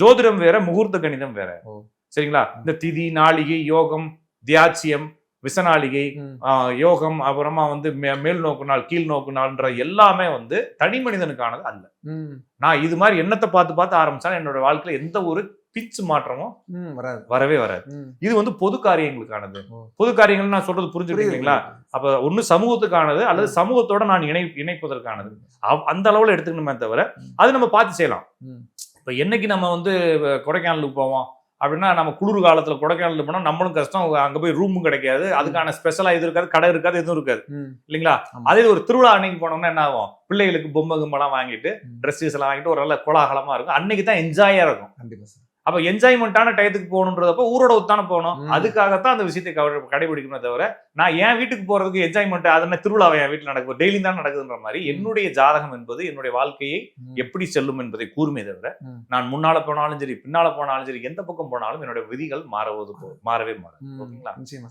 ஜோதிடம் வேற முகூர்த்த கணிதம் வேற. சரிங்களா? இந்த திதி நாளிகை யோகம் தியாச்சியம் விசநாளிகை யோகம் அப்புறமா வந்து மேல் நோக்கு நாள் கீழ் நோக்கு நாள்ன்ற எல்லாமே வந்து தனி மனிதனுக்கானது அல்ல. நான் இது மாதிரி எண்ணத்தை பார்த்து பார்த்து ஆரம்பிச்சா என்னோட வாழ்க்கையில எந்த ஒரு பிச் மாற்றமும். வராது. வரவே வராது. இது வந்து பொது காரியங்களுக்கானது. பொது காரியங்கள் நான் சொல்றது புரிஞ்சுருக்கீங்களா அப்ப ஒண்ணு சமூகத்துக்கானது அல்லது சமூகத்தோட நான் இணை இணைப்பதற்கானது. அந்த அளவுல எடுத்துக்கணுமே தவிர அது நம்ம பார்த்து செய்யலாம். இப்ப என்னைக்கு நம்ம வந்து கொடைக்கானலுக்கு போவோம்? அப்படின்னா நம்ம குளிர் காலத்துல கொடைக்கானலுக்கு போனா நம்மளும் கஷ்டம். அங்க போய் ரூமும் கிடைக்காது. அதுக்கான ஸ்பெஷலா இது இருக்காது கடை இருக்காது எதுவும் இருக்காது. இல்லைங்களா. அதே ஒரு திருவிழா அன்னைக்கு போனோம்னா என்ன ஆகும்? பிள்ளைகளுக்கு பொம்மை கும்பெல்லாம் வாங்கிட்டு. ட்ரெஸ்ஸஸ் எல்லாம் வாங்கிட்டு ஒரு நல்ல கோலாகலமா இருக்கும். அன்னைக்கு தான் என்ஜாயா இருக்கும். கண்டிப்பா சார். அப்ப என்ஜாய்மெண்ட்டான டயத்துக்கு போகணுன்றதப்ப ஊரோட ஒத்தான போகணும். அதுக்காகத்தான் அந்த விஷயத்தை கடைபிடிக்கணுமே தவிர நான் என் வீட்டுக்கு போறதுக்கு என்ஜாய்மெண்ட் அதன திருவிழாவை என் வீட்டில் நடக்கும் டெய்லி தான் நடக்குதுன்ற மாதிரி என்னுடைய ஜாதகம் என்பது என்னுடைய வாழ்க்கையை. எப்படி செல்லும் என்பதை கூறுமே தவிர. நான் முன்னால போனாலும் சரி பின்னால போனாலும் சரி எந்த பக்கம் போனாலும் என்னுடைய விதிகள் மாறுவது மாறவே மாறாது ம். ஓகேங்களா நிச்சயமா